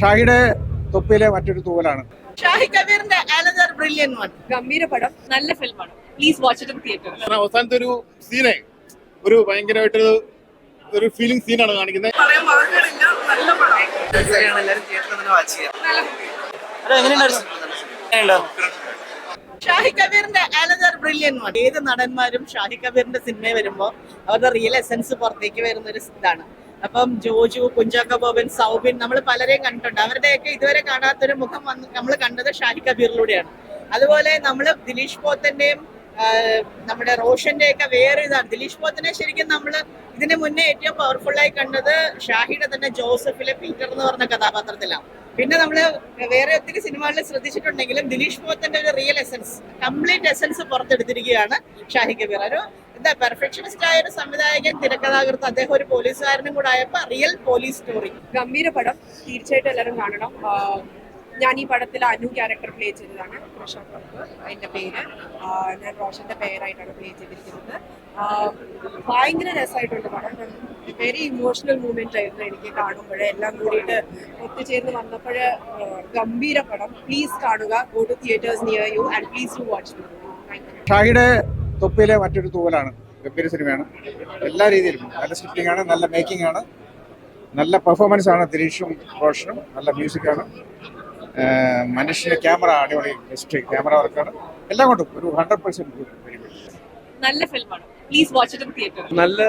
ഷാഹിയുടെ തൊപ്പിയിലെ മറ്റൊരു തൂവലാണ്. ഷാഹി കബീറിന്റെ അനദർ ബ്രില്യൻ വൺ ഗംഭീര പടം നല്ല ഫിലിമാണ്. പ്ലീസ് വാച്ച് ഇറ്റ് അവസാനത്തെ ഒരു സീനെ ഒരു ഭയങ്കരമായിട്ട് ഒരു ഫീലിംഗ് സീനാണ് കാണിക്കുന്നത്. പറയാൻ വാക്കുകളില്ല നല്ല പടം. എല്ലാവരും തിയേറ്ററിൽ തന്നെ വാച്ച് ചെയ്യാം. ഷാഹി കബീറിന്റെ അനദർ ബ്രില്യൻ വൺ ഏത് നടന്മാരും ഷാഹി കബീറിന്റെ സിനിമ വരുമ്പോൾ അവരുടെ റിയൽ എസൻസ് പുറത്തേക്ക് വരുന്ന ഒരു ഇതാണ്. അപ്പം ജോജു കുഞ്ചാക്ക ബോബൻ സൗബിൻ നമ്മൾ പലരെയും കണ്ടിട്ടുണ്ട്. അവരുടെയൊക്കെ ഇതുവരെ കാണാത്തൊരു മുഖം വന്ന് നമ്മൾ കണ്ടത് ഷാഹി കബീറിലൂടെയാണ്. അതുപോലെ നമ്മൾ ദിലീഷ് പോത്തന്റെയും നമ്മുടെ റോഷന്റെ ഒക്കെ വേറെ ഇതാണ് ദിലീഷ് പോത്തനെ ശരിക്കും നമ്മൾ ഇതിന് മുന്നേ ഏറ്റവും പവർഫുൾ ആയി കണ്ടത് ഷാഹിയുടെ തന്നെ ജോസഫിലെ പീറ്റർ എന്ന് പറഞ്ഞ കഥാപാത്രത്തിലാണ്. പിന്നെ നമ്മൾ വേറെ ഒത്തിരി സിനിമകളിൽ ശ്രദ്ധിച്ചിട്ടുണ്ടെങ്കിലും ദിലീഷ് പോത്തന്റെ ഒരു റിയൽ എസൻസ് കംപ്ലീറ്റ് എസൻസ് പുറത്തെടുത്തിരിക്കുകയാണ് ഷാഹി കബീർ. ഒരു എന്താ പെർഫെക്ഷനിസ്റ്റ് ആയ ഒരു സംവിധായകൻ തിരക്കഥാകൃത്ത് അദ്ദേഹം ഒരു പോലീസുകാരനും കൂടെ ആയപ്പോ റിയൽ പോലീസ് സ്റ്റോറി. ഗംഭീര പടം തീർച്ചയായിട്ടും എല്ലാവരും കാണണം. ഞാൻ ഈ പടത്തിൽ അനു ക്യാരക്ടർ പ്ലേ ചെയ്തതാണ്. പ്രശാന്ത് കപൂർ എന്റെ പേര്. ഞാൻ റോഷന്റെ പേരായിട്ടാണ് പ്ലേ ചെയ്തിരിക്കുന്നത്. ഭയങ്കര രസമായിട്ടുണ്ട് പടം. വെരി ഇമോഷണൽ മൂമെന്റ് ആയിരുന്നു എനിക്ക് കാണുമ്പോൾ എല്ലാം കൂടിയിട്ട് ഒത്തുചേർന്ന് വന്നപ്പോൾ ഗംഭീര പടം. പ്ലീസ് കാണുക. Go to theatres near you and please to watch ഷാഹിയുടെ തൊപ്പിയിലെ മറ്റൊരു തൂവലാണ്. ഗംഭീര സിനിമയാണ്. എല്ലാ രീതിയിലും നല്ല സ്ക്രിപ്റ്റിംഗ് ആണ് നല്ല മേക്കിംഗ് ആണ്. നല്ല പെർഫോമൻസ് ആണ് ദിലീഷും റോഷനും. നല്ല മ്യൂസിക്കാണ് മനുഷ്യന്റെ ക്യാമറ അടിപൊളി ബെസ്റ്റ് ക്യാമറ വർക്കാണ് എല്ലാം കൊണ്ടും ഒരു ഹൺഡ്രഡ് പെർസെന്റ് വെരി ഗുഡ് നല്ല ഫിലിമാണ് പ്ലീസ് വാച്ച് ഇറ്റ് തിയേറ്റർ നല്ല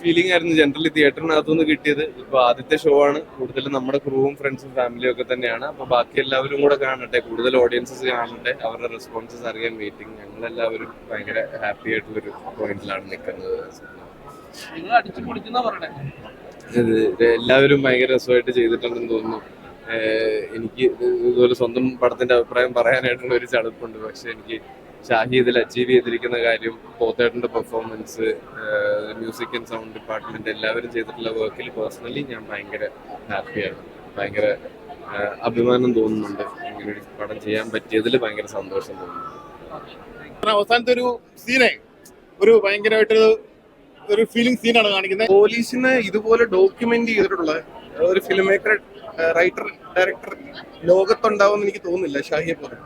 ഫീലിംഗ് ആയിരുന്നു ജനറലി തിയേറ്ററിനകത്തുനിന്ന് കിട്ടിയത്. ഇപ്പൊ ആദ്യത്തെ ഷോ ആണ്. കൂടുതൽ നമ്മുടെ ക്രൂവും ഫ്രണ്ട്സും ഫാമിലിയും ഒക്കെ തന്നെയാണ്. അപ്പൊ ബാക്കി എല്ലാവരും കൂടെ കാണട്ടെ. കൂടുതൽ ഓഡിയൻസസ് കാണട്ടെ. അവരുടെ റെസ്പോൺസസ് അറിയാൻ വെയിറ്റിംഗ് ഞങ്ങൾ എല്ലാവരും ഭയങ്കര ഹാപ്പി ആയിട്ടുള്ളൊരു പോയിന്റിലാണ് നിൽക്കുന്നത്. എല്ലാവരും ഭയങ്കര രസമായിട്ട് ചെയ്തിട്ടുണ്ടെന്ന് തോന്നുന്നു. എനിക്ക് ഇതുപോലെ സ്വന്തം പടത്തിന്റെ അഭിപ്രായം പറയാനായിട്ടുള്ള ഒരു ചടുപ്പുണ്ട് പക്ഷെ എനിക്ക് ഷാഹി ഇതിൽ അച്ചീവ് ചെയ്തിരിക്കുന്ന കാര്യം പോത്തേട്ടന്റെ performance music and sound department എല്ലാവരും ചെയ്തിട്ടുള്ള വർക്കിൽ പേഴ്സണലി ഞാൻ ഭയങ്കര ഹാപ്പിയാണ് ഭയങ്കര അഭിമാനം തോന്നുന്നുണ്ട്. ഇങ്ങനെ ഒരു പടം ചെയ്യാൻ പറ്റിയതിൽ ഭയങ്കര സന്തോഷം തോന്നുന്നു അവസാനത്തെ ഒരു സീനെ ഒരു ഭയങ്കരമായിട്ടൊരു ഒരു ഫീലിംഗ് സീനാണ് കാണിക്കുന്നത്. പോലീസിനെ ഇതുപോലെ ഡോക്യുമെന്റ് ചെയ്തിട്ടുള്ള ഒരു ഫിലിം മേക്കർ റൈറ്റർ ഡയറക്ടർ ലോകത്തുണ്ടാവുമെന്ന് എനിക്ക് തോന്നുന്നില്ല ഷാഹിയെ പോലെ.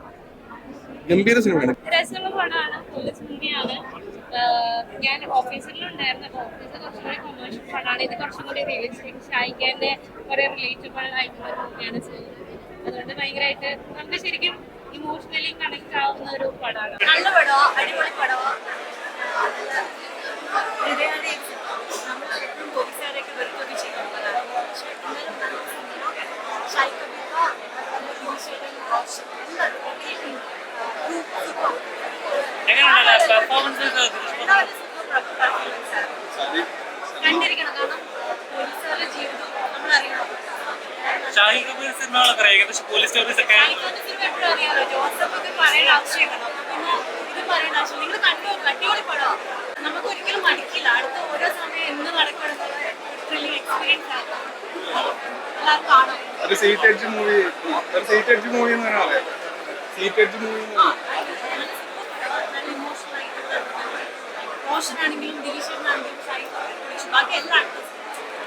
ഗംഭീര സിനിമയാണ്. പോലീസ് ഞാൻ ഓഫീസിലുണ്ടായിരുന്നു അപ്പോൾ ഓഫീസിൽ കുറച്ചും കൂടി കൊമേഴ്ഷ്യൽ പടമാണ്. ഇത് കുറച്ചും കൂടി റിയലിസ്റ്റിക് ഷായിക്കാന്റെ കുറേ റിലേറ്റബിൾ ആയിട്ടുള്ള മൂവിയാണ് അതുകൊണ്ട് ഭയങ്കരമായിട്ട് നമുക്ക് ശരിക്കും ഇമോഷണലി കണക്ട് ആവുന്ന ഒരു പടമാണ്. നല്ല പടമോ? അടിപൊളി പടമോ? ഷാഹി കപൂർ സിനിമകളൊക്കെ അറിയാം ഏകദേശം പോലീസ് സ്റ്റോറീസ് ഒക്കെ നമുക്ക് ഒരിക്കലും മടിക്കില്ല. അടുത്ത ഓരോ സമയം എന്ന് നടക്കണം ത്രില്ലിംഗ് എക്സ്പീരിയൻസ് ആക്കാം എല്ലാവരും കാണാം. ഒരു സീറ്റ് അടിച്ച് മൂവി ഒരു സീറ്റ് അടിച്ച് മൂവി എന്ന് തന്നെ സീറ്റ് അടിച്ച് മൂവി നല്ല ഇമോഷണൽ ആയിട്ടുള്ള റോഷനാണെങ്കിലും ദിലീഷനാണെങ്കിലും ഷാഹിഖ് ബാക്കി എല്ലാ ആക്ടേഴ്സും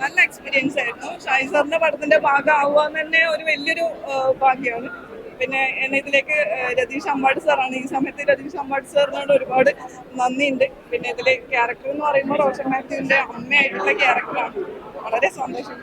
നല്ല എക്സ്പീരിയൻസ് ആയിരുന്നു. ഷായി സാറിന്റെ പടത്തിന്റെ ഭാഗമാവുക തന്നെ ഒരു വലിയൊരു ഭാഗ്യമാണ്. പിന്നെ എന്നെ ഇതിലേക്ക് രതീഷ് അമ്പാട് സാറാണ്. ഈ സമയത്ത് രതീഷ് അമ്പാട് സാറിനോട് ഒരുപാട് നന്ദിയുണ്ട്. പിന്നെ ഇതിലെ ക്യാരക്ടർ എന്ന് പറയുമ്പോൾ റോഷൻ മാത്യുവിന്റെ അമ്മയായിട്ടുള്ള ക്യാരക്ടറാണ് വളരെ സന്തോഷം.